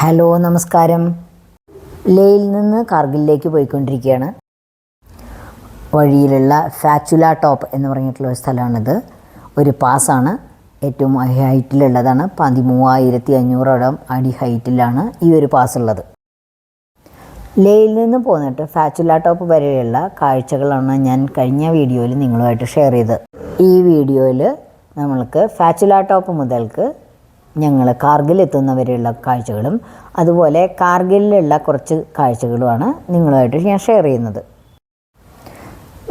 Hello നമസ്കാരം. ലേയിൽ നിന്ന് കാർഗിലിലേക്ക് പോയിക്കൊണ്ടിരിക്കുകയാണ്. വഴിയിലുള്ള ഫാച്ചുല ടോപ്പ് എന്ന് പറഞ്ഞിട്ടുള്ള ഒരു സ്ഥലമാണിത്. ഒരു പാസ്സാണ് ഏറ്റവും ഹൈറ്റിലുള്ളതാണ്. പതിമൂവായിരത്തി അഞ്ഞൂറോളം അടി ഹൈറ്റിലാണ് ഈ ഒരു പാസ് ഉള്ളത് ലേയിൽ നിന്ന് പോന്നിട്ട് ഫാച്ചുല ടോപ്പ് വരെയുള്ള കാഴ്ചകളാണ് ഞാൻ കഴിഞ്ഞ വീഡിയോയിൽ നിങ്ങളുമായിട്ട് ഷെയർ ചെയ്തത്. ഈ വീഡിയോയിൽ നമ്മൾക്ക് ഫാച്ചുല ടോപ്പ് മുതൽക്ക് ഞങ്ങൾ കാർഗിൽ എത്തുന്നവരെയുള്ള കാഴ്ചകളും അതുപോലെ കാർഗിലിലുള്ള കുറച്ച് കാഴ്ചകളുമാണ് നിങ്ങളുമായിട്ട് ഞാൻ ഷെയർ ചെയ്യുന്നത്.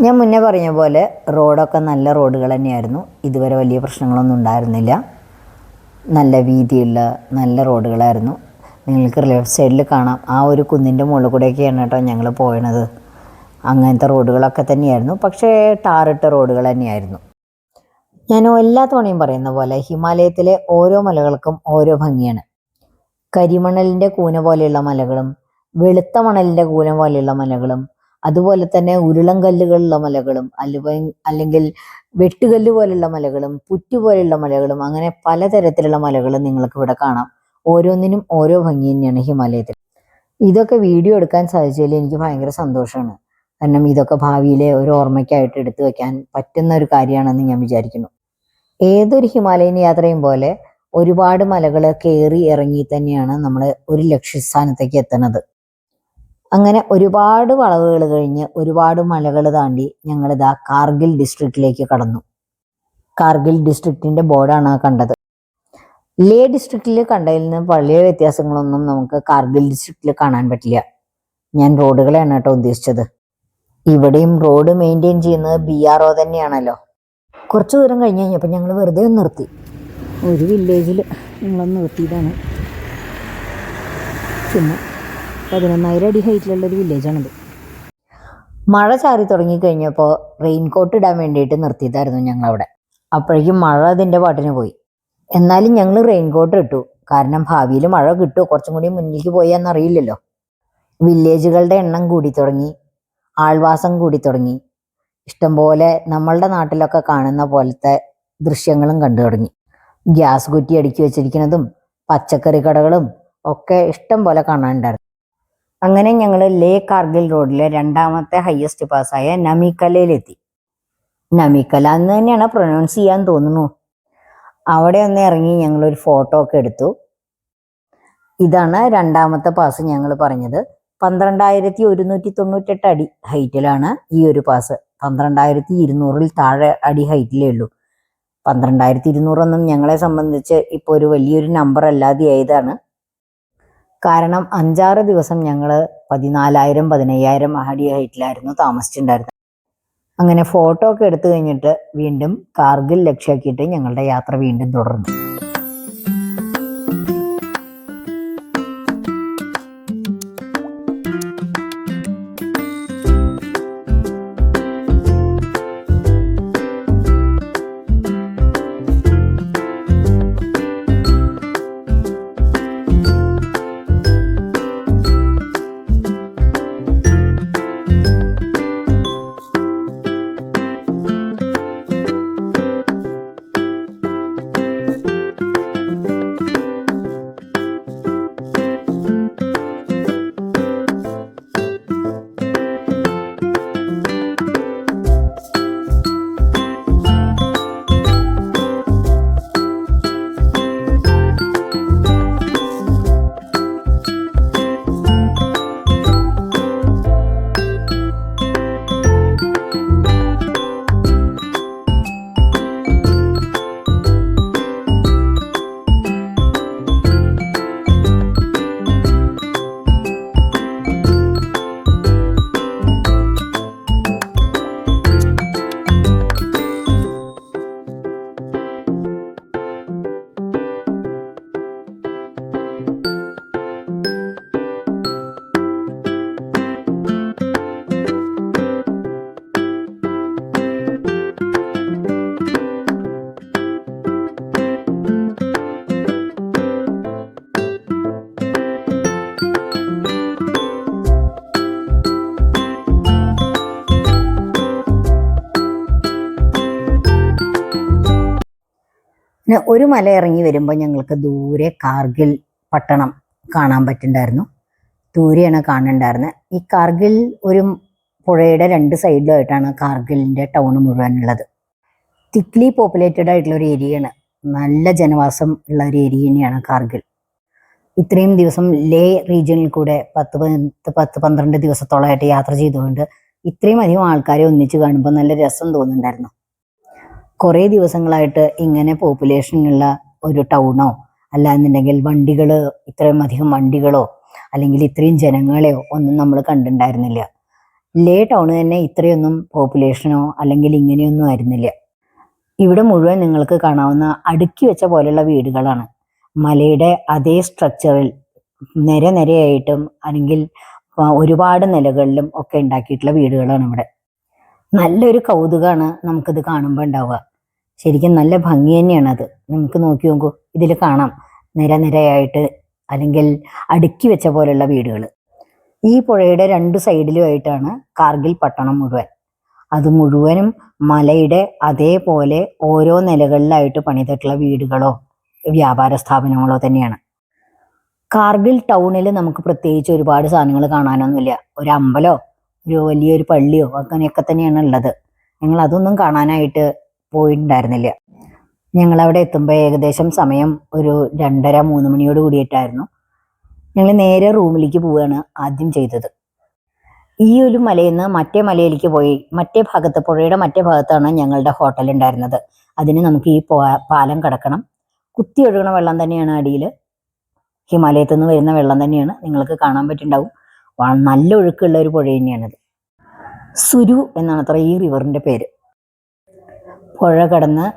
ഞാൻ മുന്നേ പറഞ്ഞ പോലെ റോഡൊക്കെ നല്ല റോഡുകൾ തന്നെയായിരുന്നു. ഇതുവരെ വലിയ പ്രശ്നങ്ങളൊന്നും ഉണ്ടായിരുന്നില്ല. നല്ല വീതിയുള്ള നല്ല റോഡുകളായിരുന്നു. നിങ്ങൾക്ക് ലെഫ്റ്റ് സൈഡിൽ കാണാം. ആ ഒരു കുന്നിന്റെ മുകളിൽ കൂടെയൊക്കെയാണ് കേട്ടോ ഞങ്ങൾ പോയണത്. അങ്ങനത്തെ റോഡുകളൊക്കെ തന്നെയായിരുന്നു. പക്ഷേ ടാറിട്ട റോഡുകൾ തന്നെയായിരുന്നു. ഞാൻ എല്ലാ തവണയും പറയുന്ന പോലെ ഹിമാലയത്തിലെ ഓരോ മലകൾക്കും ഓരോ ഭംഗിയാണ്. കരിമണലിന്റെ കൂന പോലെയുള്ള മലകളും വെളുത്ത മണലിന്റെ കൂന പോലെയുള്ള മലകളും അതുപോലെ തന്നെ ഉരുളം കല്ലുകളുള്ള മലകളും അല്ലെങ്കിൽ അല്ലെങ്കിൽ വെട്ടുകല്ല് പോലുള്ള മലകളും പുറ്റു പോലെയുള്ള മലകളും അങ്ങനെ പലതരത്തിലുള്ള മലകളും നിങ്ങൾക്ക് ഇവിടെ കാണാം. ഓരോന്നിനും ഓരോ ഭംഗി തന്നെയാണ് ഹിമാലയത്തിൽ. ഇതൊക്കെ വീഡിയോ എടുക്കാൻ സാധിച്ചതിൽ എനിക്ക് ഭയങ്കര സന്തോഷമാണ്. കാരണം ഇതൊക്കെ ഭാവിയിലെ ഒരു ഓർമ്മയ്ക്കായിട്ട് എടുത്തു വെക്കാൻ പറ്റുന്ന ഒരു കാര്യമാണെന്ന് ഞാൻ വിചാരിക്കുന്നു. ഏതൊരു ഹിമാലയൻ യാത്രയും പോലെ ഒരുപാട് മലകൾ കയറി ഇറങ്ങി തന്നെയാണ് നമ്മൾ ഒരു ലക്ഷ്യസ്ഥാനത്തേക്ക് എത്തുന്നത്. അങ്ങനെ ഒരുപാട് വളവുകൾ കഴിഞ്ഞ് ഒരുപാട് മലകൾ താണ്ടി ഞങ്ങളിതാ കാർഗിൽ ഡിസ്ട്രിക്റ്റിലേക്ക് കടന്നു. കാർഗിൽ ഡിസ്ട്രിക്റ്റിന്റെ ബോർഡാണ് കണ്ടത്. ലേ ഡിസ്ട്രിക്റ്റിൽ കണ്ടതിൽ നിന്ന് വലിയ വ്യത്യാസങ്ങളൊന്നും നമുക്ക് കാർഗിൽ ഡിസ്ട്രിക്റ്റിൽ കാണാൻ പറ്റില്ല. ഞാൻ റോഡുകളെയാണ് കേട്ടോ ഉദ്ദേശിച്ചത്. ഇവിടെയും റോഡ് മെയിന്റെയിൻ ചെയ്യുന്നത് ബി ആർ ഒ തന്നെയാണല്ലോ. കുറച്ച് ദൂരം കഴിഞ്ഞ് കഴിഞ്ഞപ്പോൾ ഞങ്ങൾ വെറുതെ ഒന്ന് നിർത്തി. ഒരു വില്ലേജിൽ ഞങ്ങളൊന്ന് നിർത്തിയതാണ്. ചുമ്മാ പതിനൊന്നായിരം അടി ഹൈറ്റിലുള്ളൊരു വില്ലേജാണിത്. മഴ ചാറി തുടങ്ങി കഴിഞ്ഞപ്പോൾ റെയിൻ കോട്ട് ഇടാൻ വേണ്ടിയിട്ട് നിർത്തിയതായിരുന്നു ഞങ്ങളവിടെ. അപ്പോഴേക്കും മഴ അതിന്റെ പാട്ടിന് പോയി. എന്നാലും ഞങ്ങൾ റെയിൻ കോട്ട് ഇട്ടു. കാരണം ഭാവിയിൽ മഴ കിട്ടുമോ കുറച്ചും കൂടി മുന്നിലേക്ക് പോയാന്നറിയില്ലല്ലോ വില്ലേജുകളുടെ എണ്ണം കൂടി തുടങ്ങി. ആൾവാസം കൂടി തുടങ്ങി. ഇഷ്ടംപോലെ നമ്മളുടെ നാട്ടിലൊക്കെ കാണുന്ന പോലത്തെ ദൃശ്യങ്ങളും കണ്ടു തുടങ്ങി. ഗ്യാസ് കുറ്റി അടുക്കി വെച്ചിരിക്കുന്നതും പച്ചക്കറി കടകളും ഒക്കെ ഇഷ്ടം പോലെ കാണാനുണ്ടായിരുന്നു. അങ്ങനെ ഞങ്ങൾ ലേ കാർഗിൽ റോഡിലെ രണ്ടാമത്തെ ഹയസ്റ്റ് പാസ്സായ നമിക്കലയിലെത്തി. നമിക്കല എന്ന് തന്നെയാണ് പ്രൊനൗൺസ് ചെയ്യാൻ തോന്നുന്നു. അവിടെ ഒന്ന് ഇറങ്ങി ഞങ്ങളൊരു ഫോട്ടോ ഒക്കെ എടുത്തു. ഇതാണ് രണ്ടാമത്തെ പാസ് ഞങ്ങൾ പറഞ്ഞത്. പന്ത്രണ്ടായിരത്തി ഒരുന്നൂറ്റി തൊണ്ണൂറ്റെട്ട് അടി ഹൈറ്റിലാണ് ഈ ഒരു പാസ് പന്ത്രണ്ടായിരത്തി ഇരുന്നൂറിൽ താഴെ അടി ഹൈറ്റിലേ ഉള്ളൂ. പന്ത്രണ്ടായിരത്തി ഇരുന്നൂറൊന്നും ഞങ്ങളെ സംബന്ധിച്ച് ഇപ്പോൾ ഒരു വലിയൊരു നമ്പർ അല്ലാതെ ആയതാണ്. കാരണം അഞ്ചാറ് ദിവസം ഞങ്ങൾ പതിനാലായിരം പതിനയ്യായിരം അടി ഹൈറ്റിലായിരുന്നു താമസിച്ചിട്ടുണ്ടായിരുന്നത്. അങ്ങനെ ഫോട്ടോ ഒക്കെ എടുത്തു കഴിഞ്ഞിട്ട് വീണ്ടും കാർഗിൽ ലക്ഷ്യമാക്കിയിട്ട് ഞങ്ങളുടെ യാത്ര വീണ്ടും തുടർന്നു. പിന്നെ ഒരു മല ഇറങ്ങി വരുമ്പോൾ ഞങ്ങൾക്ക് ദൂരെ കാർഗിൽ പട്ടണം കാണാൻ പറ്റുന്നുണ്ടായിരുന്നു ദൂരെയാണ് കാണുന്നുണ്ടായിരുന്നത് ഈ കാർഗിൽ ഒരു പുഴയുടെ രണ്ട് സൈഡിലുമായിട്ടാണ് കാർഗിലിന്റെ ടൗൺ മുഴുവനുള്ളത്. തിക്ലി പോപ്പുലേറ്റഡ് ആയിട്ടുള്ള ഒരു ഏരിയയാണ്. നല്ല ജനവാസം ഉള്ള ഒരു ഏരിയ തന്നെയാണ് കാർഗിൽ. ഇത്രയും ദിവസം ലേ റീജിയനിൽ കൂടെ പത്ത് പത്ത് പത്ത് പന്ത്രണ്ട് ദിവസത്തോളമായിട്ട് യാത്ര ചെയ്തുകൊണ്ട് ഇത്രയും അധികം ആൾക്കാരെ ഒന്നിച്ച് കാണുമ്പോൾ നല്ല രസം തോന്നുന്നുണ്ടായിരുന്നു. കുറേ ദിവസങ്ങളായിട്ട് ഇങ്ങനെ പോപ്പുലേഷനുള്ള ഒരു ടൗണോ അല്ല എന്നുണ്ടെങ്കിൽ വണ്ടികൾ ഇത്രയും അധികം വണ്ടികളോ അല്ലെങ്കിൽ ഇത്രയും ജനങ്ങളെയോ ഒന്നും നമ്മൾ കണ്ടിട്ടുണ്ടായിരുന്നില്ല. ലേ ടൗൺ തന്നെ ഇത്രയൊന്നും പോപ്പുലേഷനോ അല്ലെങ്കിൽ ഇങ്ങനെയൊന്നും ആയിരുന്നില്ല. ഇവിടെ മുഴുവൻ നിങ്ങൾക്ക് കാണാവുന്ന അടുക്കി വെച്ച പോലെയുള്ള വീടുകളാണ്. മലയുടെ അതേ സ്ട്രക്ചറിൽ നിര നിരയായിട്ടും അല്ലെങ്കിൽ ഒരുപാട് നിലകളിലും ഒക്കെ ഉണ്ടാക്കിയിട്ടുള്ള വീടുകളാണ് ഇവിടെ. നല്ലൊരു കൗതുകമാണ് നമുക്കിത് കാണുമ്പോൾ ഉണ്ടാവുക. ശരിക്കും നല്ല ഭംഗി തന്നെയാണ് അത് നമുക്ക് നോക്കി നോക്കൂ ഇതിൽ കാണാം. നിര നിരയായിട്ട് അല്ലെങ്കിൽ അടുക്കി വെച്ച പോലെയുള്ള വീടുകൾ ഈ പുഴയുടെ രണ്ട് സൈഡിലുമായിട്ടാണ് കാർഗിൽ പട്ടണം മുഴുവൻ. അത് മുഴുവനും മലയുടെ അതേപോലെ ഓരോ നിലകളിലായിട്ട് പണിതിട്ടുള്ള വീടുകളോ വ്യാപാര സ്ഥാപനങ്ങളോ തന്നെയാണ്. കാർഗിൽ ടൗണിൽ നമുക്ക് പ്രത്യേകിച്ച് ഒരുപാട് സാധനങ്ങൾ കാണാനൊന്നുമില്ല. ഒരു അമ്പലോ ഒരു വലിയൊരു പള്ളിയോ അങ്ങനെയൊക്കെ തന്നെയാണ് ഉള്ളത്. ഞങ്ങൾ അതൊന്നും കാണാനായിട്ട് പോയിട്ടുണ്ടായിരുന്നില്ല. ഞങ്ങൾ അവിടെ എത്തുമ്പോൾ ഏകദേശം സമയം ഒരു രണ്ടര മൂന്ന് മണിയോട് കൂടിയിട്ടായിരുന്നു. ഞങ്ങൾ നേരെ റൂമിലേക്ക് പോവുകയാണ് ആദ്യം ചെയ്തത്. ഈ ഒരു മലയിൽ നിന്ന് മറ്റേ മലയിലേക്ക് പോയി മറ്റേ ഭാഗത്ത് പുഴയുടെ മറ്റേ ഭാഗത്താണ് ഞങ്ങളുടെ ഹോട്ടൽ ഉണ്ടായിരുന്നത്. അതിന് നമുക്ക് ഈ പാലം കടക്കണം. കുത്തി ഒഴുകണ വെള്ളം തന്നെയാണ് അടിയിൽ ഹിമാലയത്തിൽ നിന്ന് വരുന്ന വെള്ളം തന്നെയാണ് നിങ്ങൾക്ക് കാണാൻ പറ്റുണ്ടാവും. നല്ല ഒഴുക്കുള്ള ഒരു പുഴ തന്നെയാണിത്. സുരു എന്നാണ് അത്ര ഈ റിവറിന്റെ പേര്. പുഴ കടന്ന്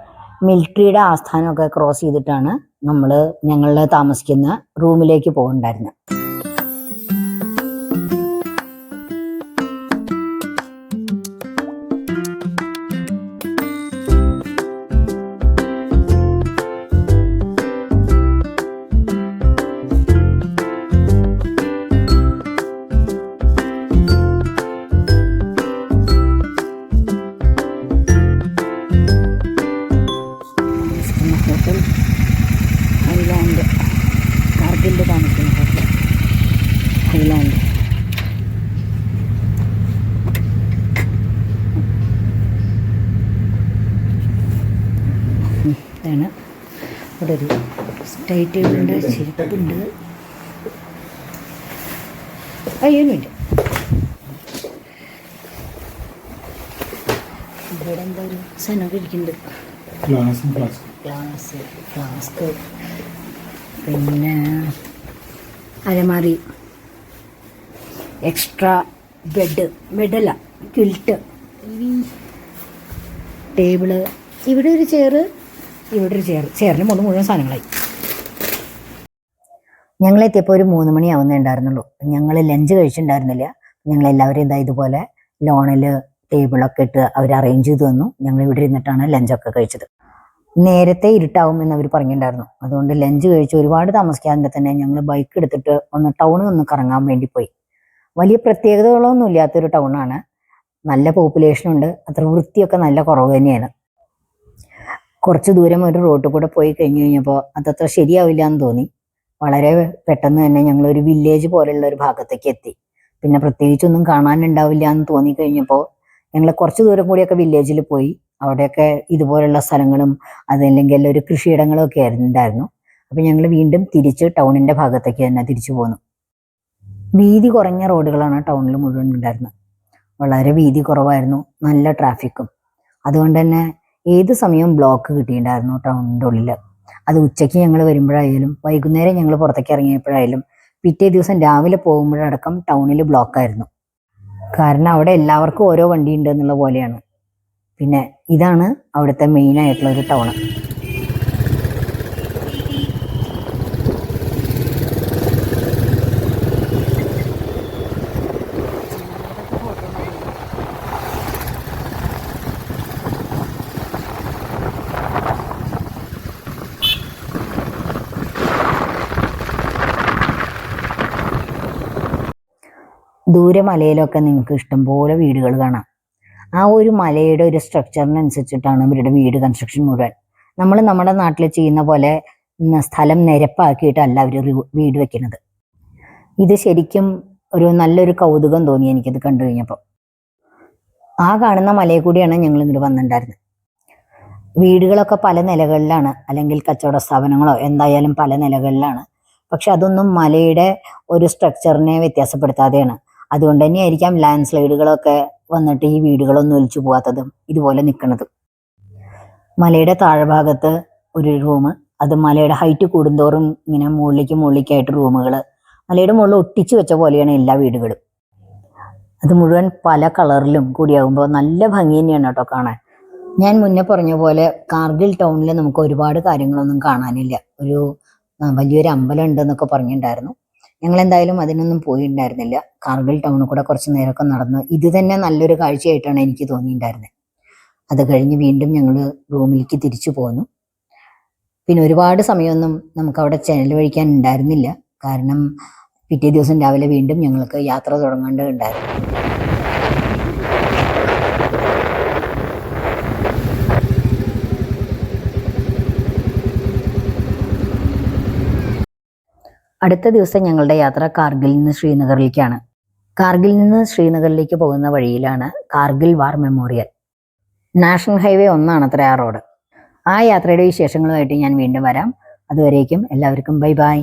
മിലിറ്ററിയുടെ ആസ്ഥാനമൊക്കെ ക്രോസ് ചെയ്തിട്ടാണ് നമ്മൾ ഞങ്ങൾ താമസിക്കുന്ന റൂമിലേക്ക് പോകുന്നുണ്ടായിരുന്നത് ഇതാണ് ഇവിടെ ഒരു സ്റ്റൈ ടേബിളുണ്ട് ചെരുപ്പുണ്ട് അയ്യനുണ്ട് ഇവിടെ എന്താ ഒരു സാധനമൊക്കെ ഇരിക്കുന്നുണ്ട്. ഗ്ലാസും ഫ്ലാസ്കും ഗ്ലാസ് ഫ്ലാസ്ക് പിന്നെ അലമാറി എക്സ്ട്രാ ബെഡ് ബെഡല്ല ക്വിൽറ്റ് ടേബിൾ ഇവിടെ ഒരു ചെയറ് ഇവിടെ ഒരു ചെയർ ചെയറിന് മൂന്ന് മുഴുവൻ സാധനങ്ങളായി. ഞങ്ങളെത്തിയപ്പോൾ ഒരു മൂന്ന് മണി ആവുന്നേ ഉണ്ടായിരുന്നുള്ളൂ. ഞങ്ങൾ ലഞ്ച് കഴിച്ചിട്ടുണ്ടായിരുന്നില്ല. ഞങ്ങൾ എല്ലാവരും ഇതാ ഇതുപോലെ ലോണിൽ ടേബിളൊക്കെ ഇട്ട് അവർ അറേഞ്ച് ചെയ്ത് തന്നു. ഞങ്ങൾ ഇവിടെ ഇരുന്നിട്ടാണ് ലഞ്ചൊക്കെ കഴിച്ചത്. നേരത്തെ ഇരുട്ടാവും എന്ന് അവർ പറഞ്ഞിട്ടുണ്ടായിരുന്നു. അതുകൊണ്ട് ലഞ്ച് കഴിച്ച് ഒരുപാട് താമസിക്കാതെ തന്നെ ഞങ്ങൾ ബൈക്ക് എടുത്തിട്ട് ഒന്ന് ടൗണിൽ ഒന്ന് കറങ്ങാൻ വേണ്ടി പോയി. വലിയ പ്രത്യേകതകളൊന്നും ഇല്ലാത്തൊരു ടൗണാണ് നല്ല പോപ്പുലേഷനുണ്ട് അത്ര വൃത്തിയൊക്കെ നല്ല കുറവ് തന്നെയാണ്. കുറച്ച് ദൂരം ഒരു റോഡിൽ കൂടെ പോയി കഴിഞ്ഞു കഴിഞ്ഞപ്പോൾ അതത്ര ശരിയാവില്ല എന്ന് തോന്നി. വളരെ പെട്ടെന്ന് തന്നെ ഞങ്ങൾ ഒരു വില്ലേജ് പോലെയുള്ള ഒരു ഭാഗത്തേക്ക് എത്തി. പിന്നെ പ്രത്യേകിച്ചൊന്നും കാണാനുണ്ടാവില്ല എന്ന് തോന്നി കഴിഞ്ഞപ്പോൾ ഞങ്ങൾ കുറച്ച് ദൂരം കൂടിയൊക്കെ വില്ലേജിൽ പോയി. അവിടെയൊക്കെ ഇതുപോലുള്ള സ്ഥലങ്ങളും അതല്ലെങ്കിൽ ഒരു കൃഷിയിടങ്ങളും ഒക്കെ ഉണ്ടായിരുന്നു അപ്പം ഞങ്ങൾ വീണ്ടും തിരിച്ച് ടൗണിന്റെ ഭാഗത്തേക്ക് തന്നെ തിരിച്ചു പോന്നു. വീതി കുറഞ്ഞ റോഡുകളാണ് ടൗണിൽ മുഴുവൻ ഉണ്ടായിരുന്നത്. വളരെ വീതി കുറവായിരുന്നു. നല്ല ട്രാഫിക്കും അതുകൊണ്ട് തന്നെ ഏത് സമയവും ബ്ലോക്ക് കിട്ടിയിട്ടുണ്ടായിരുന്നു ടൗണിന്റെ ഉള്ളിൽ അത് ഉച്ചയ്ക്ക് ഞങ്ങൾ വരുമ്പോഴായാലും വൈകുന്നേരം ഞങ്ങൾ പുറത്തേക്ക് ഇറങ്ങിയപ്പോഴായാലും പിറ്റേ ദിവസം രാവിലെ പോകുമ്പോഴടക്കം ടൗണിൽ ബ്ലോക്കായിരുന്നു കാരണം അവിടെ എല്ലാവർക്കും ഓരോ വണ്ടി ഉണ്ട് എന്നുള്ള പോലെയാണ്. പിന്നെ ഇതാണ് അവിടുത്തെ മെയിൻ ആയിട്ടുള്ള ഒരു ടൗൺ ദൂരെ മലയിലൊക്കെ നിങ്ങൾക്ക് ഇഷ്ടംപോലെ വീടുകൾ കാണാം. ആ ഒരു മലയുടെ ഒരു സ്ട്രക്ചറിനനുസരിച്ചിട്ടാണ് ഇവരുടെ വീട് കൺസ്ട്രക്ഷൻ മുഴുവൻ. നമ്മൾ നമ്മുടെ നാട്ടിൽ ചെയ്യുന്ന പോലെ സ്ഥലം നിരപ്പാക്കിയിട്ടല്ല അവർ വീട് വെക്കുന്നത്. ഇത് ശരിക്കും ഒരു നല്ലൊരു കൗതുകം തോന്നി എനിക്കിത് കണ്ടു കഴിഞ്ഞപ്പോൾ ആ കാണുന്ന മലയിൽ കൂടിയാണ് ഞങ്ങൾ ഇങ്ങോട്ട് വന്നിട്ടുണ്ടായിരുന്നത്. വീടുകളൊക്കെ പല നിലകളിലാണ് അല്ലെങ്കിൽ കച്ചവട സ്ഥാപനങ്ങളോ എന്തായാലും പല നിലകളിലാണ്. പക്ഷെ അതൊന്നും മലയുടെ ഒരു സ്ട്രക്ചറിനെ വ്യത്യാസപ്പെടുത്താതെയാണ്. അതുകൊണ്ട് തന്നെയായിരിക്കാം ലാൻഡ് സ്ലൈഡുകളൊക്കെ വന്നിട്ട് ഈ വീടുകളൊന്നും ഒലിച്ചു പോകാത്തതും ഇതുപോലെ നിൽക്കുന്നതും മലയുടെ താഴ്ഭാഗത്ത് ഒരു റൂം അത് മലയുടെ ഹൈറ്റ് കൂടുന്തോറും ഇങ്ങനെ മുകളിലേക്ക് മുകളിലേക്കായിട്ട് റൂമുകൾ മലയുടെ മുകളിൽ ഒട്ടിച്ചു വെച്ച പോലെയാണ് എല്ലാ വീടുകളും. അത് മുഴുവൻ പല കളറിലും കൂടിയാകുമ്പോൾ നല്ല ഭംഗി തന്നെയാണ് കേട്ടോ കാണാൻ. ഞാൻ മുന്നേ പറഞ്ഞ പോലെ കാർഗിൽ ടൗണിൽ നമുക്ക് ഒരുപാട് കാര്യങ്ങളൊന്നും കാണാനില്ല. ഒരു വലിയൊരു അമ്പലം ഉണ്ടെന്നൊക്കെ പറഞ്ഞിട്ടുണ്ടായിരുന്നു. ഞങ്ങൾ എന്തായാലും അതിനൊന്നും പോയിട്ടുണ്ടായിരുന്നില്ല കാർഗിൽ ടൗണിൽ കൂടെ കുറച്ച് നേരമൊക്കെ നടന്ന് ഇത് തന്നെ നല്ലൊരു കാഴ്ചയായിട്ടാണ് എനിക്ക് തോന്നിയിട്ടുണ്ടായിരുന്നത് അത് കഴിഞ്ഞ് വീണ്ടും ഞങ്ങൾ റൂമിലേക്ക് തിരിച്ചു പോന്നു. പിന്നെ ഒരുപാട് സമയമൊന്നും നമുക്ക് അവിടെ ചെലവഴിക്കാൻ ഉണ്ടായിരുന്നില്ല. കാരണം പിറ്റേ ദിവസം രാവിലെ വീണ്ടും ഞങ്ങൾക്ക് യാത്ര തുടങ്ങേണ്ടതുണ്ടായിരുന്നു. അടുത്ത ദിവസം ഞങ്ങളുടെ യാത്ര കാർഗിലിൽ നിന്ന് ശ്രീനഗറിലേക്കാണ്. കാർഗിൽ നിന്ന് ശ്രീനഗറിലേക്ക് പോകുന്ന വഴിയിലാണ് Kargil war memorial. National highway ഒന്നാണ് അത്ര ആ റോഡ്. ആ യാത്രയുടെ വിശേഷങ്ങളുമായിട്ട് ഞാൻ വീണ്ടും വരാം. അതുവരേക്കും എല്ലാവർക്കും ബൈ ബൈ.